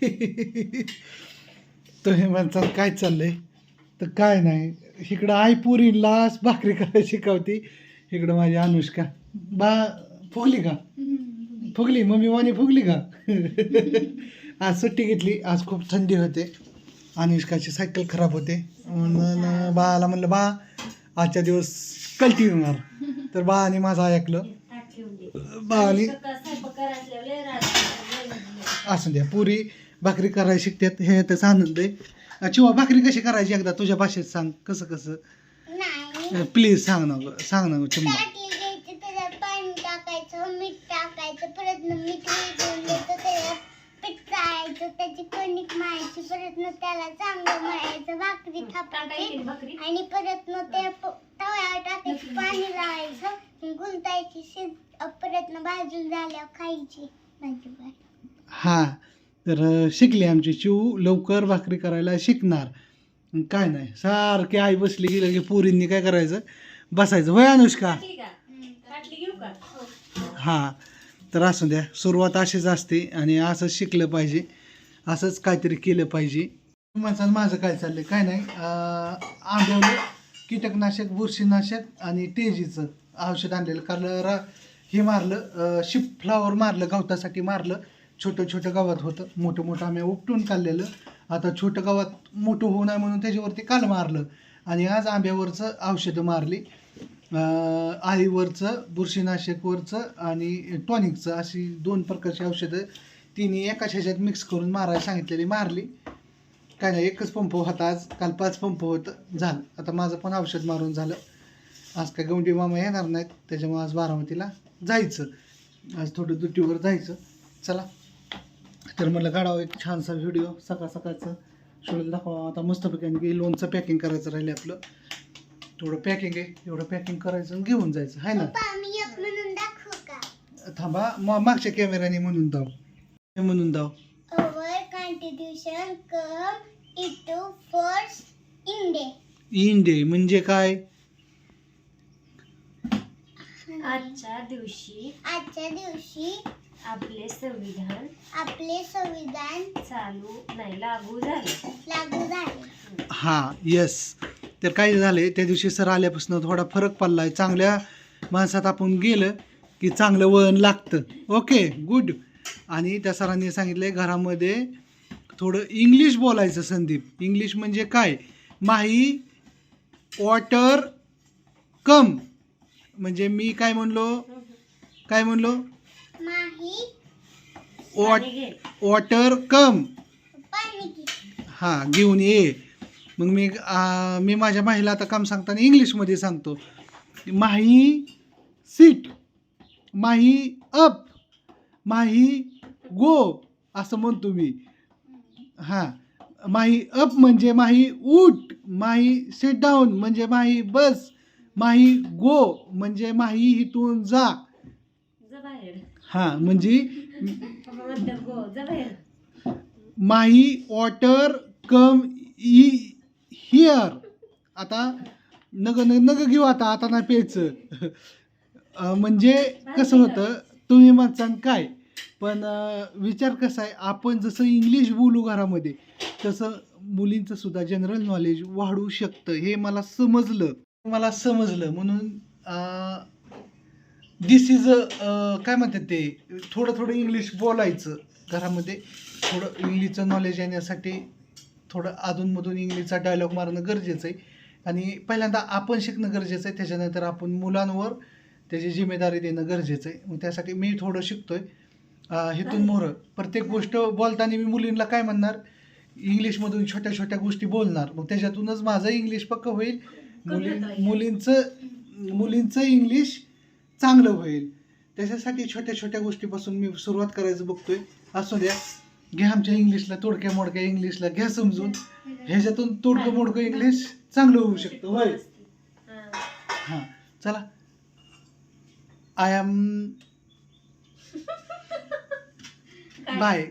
तो हे म्हणतात काय चाललंय? तर काय नाही. इकडं आई पुरीला भाकरी करायला शिकवती. इकडं माझी अनुष्का. बा फुगली का? फुगली. मम्मी वाणी फुगली का? आज सुट्टी घेतली. आज खूप थंडी होते. अनुष्काची सायकल खराब होते. म्हणून बाळाला म्हणलं बा आजच्या दिवस कल्टी होणार. तर बाळाने माझं ऐकलं. बाळाने असं द्या पुरी. भाकरी करायला शिकतात हे त्याचा आनंद आहे. चिवा भाकरी कशी करायची एकदा? तुझ्या भाषेत सांग कसं कसं? नाही. प्लीज सांग ना सांग ना चिमणा पाणी टाकायचं मीठ टाकायचं परत मीठ त्याची कणिक मळायची परत न त्याला चांगलं मळायचं भाकरी थापायची आणि परत न ते तव्यावर टाकायचं पाणी लावायचं गुलतायची परत न भाजून झाल्यावर खायची. भाजी हा. तर शिकली आमची. चिऊ लवकर भाकरी करायला शिकणार. काय नाही सारखी आई बसली की लगे पोरींनी काय करायचं? बसायचं. वय अनुष्का? हां. तर असू द्या सुरुवात अशीच असते आणि असंच शिकलं पाहिजे. असंच काहीतरी केलं पाहिजे. माझं माझं काय चाललंय? काय नाही अं, कीटकनाशक बुरशीनाशक आणि तेजीचं औषध आणलेलं. कारण रा हे मारलं शिप फ्लावर मारलं गवतासाठी मारलं. छोटं छोटं गावात होतं. मोठं मोठं आम्ही उपटून काढलेलं आता छोटं गावात मोठं होऊ नये म्हणून त्याच्यावरती काल मारलं. आणि आज आंब्यावरचं औषधं मारली. आईवरचं बुरशीनाशकवरचं आणि टॉनिकचं अशी दोन प्रकारची औषधं तिने एकाच ह्याच्यात मिक्स करून मारायला सांगितलेली. मारली. काय नाही एकच पंप होता आज. काल पाच पंप होतं. झालं. आता माझं पण औषध मारून झालं. आज काय गवंडी मामा येणार नाहीत. त्याच्यामुळे आज बारामतीला जायचं. आज थोडं दुटीवर जायचं. चला. तर मला काढावं एक छानसा व्हिडिओ सकाळ सकाळचं शोधून दाखवा. आता मस्तपैकी लोणचं पॅकिंग करायचं राहिले आपलं. थोडं पॅकिंग आहे एवढं पॅकिंग करायचं आणि घेऊन जायचं आहे ना? थांबा मग मागच्या कॅमेऱ्याने म्हणून दाव. हे म्हणून दाव. इंडे म्हणजे काय? आजच्या दिवशी. आजच्या दिवशी आपले संविधान आपले संविधान चालू नाही लागू झाले. लागू झाले. हां येस तर काय झाले त्या दिवशी सर आल्यापासून थोडा फरक पडला आहे चांगल्या माणसात आपण गेलं की चांगलं वळण लागतं. ओके गुड आणि त्या सरांनी सांगितलं घरामध्ये थोडं इंग्लिश बोलायचं संदीप. इंग्लिश म्हणजे काय? माही वॉटर कम म्हणजे मी काय म्हणलो? काय म्हणलो? माही वॉट. वॉटर कम हां घेऊन ये. मग मी आ, मी माझ्या माहीला आता काम सांगताना इंग्लिशमध्ये सांगतो. माही सीट माही अप माही गो असं म्हणतो मी. हां. माही अप म्हणजे माही उठ. माही सिट डाऊन म्हणजे माही बस. माही गो म्हणजे माही इथून जा. जा बाहेर. हां म्हणजे माही वॉटर कम ई हिअर आता नग न- नग घेऊ आता आता नाही प्यायचं. म्हणजे कसं होतं तुम्ही म्हणसान काय पण विचार कसा आहे आपण जसं इंग्लिश बोलू घरामध्ये तसं मुलींचं सुद्धा जनरल नॉलेज वाढू शकतं हे मला समजलं. मला समजलं म्हणून दिस इज अ काय म्हणतात ते? थोडं थोडं इंग्लिश बोलायचं घरामध्ये. थोडं इंग्लिशचं नॉलेज येण्यासाठी थोडं अधूनमधून इंग्लिशचा डायलॉग मारणं गरजेचं आहे. आणि पहिल्यांदा आपण शिकणं गरजेचं आहे. त्याच्यानंतर आपण मुलांवर त्याची जिम्मेदारी देणं गरजेचं आहे. मग त्यासाठी मी थोडं शिकतोय. अं, हिथून मोरं प्रत्येक गोष्ट बोलताना मी मुलींना काय म्हणणार? इंग्लिशमधून छोट्या छोट्या गोष्टी बोलणार. मग त्याच्यातूनच माझं इंग्लिश पक्क होईल. मुली मुलींचं मुलींचं इंग्लिश चांगलं होईल. त्याच्यासाठी छोट्या छोट्या गोष्टीपासून मी सुरुवात करायचं बघतोय. असू द्या. घ्या आमच्या इंग्लिशला तोडक्या मोडक्या इंग्लिशला घ्या समजून. ह्याच्यातून तोडकं मोडकं इंग्लिश चांगलं होऊ शकतं. होय. हा. हां चला आय एम बाय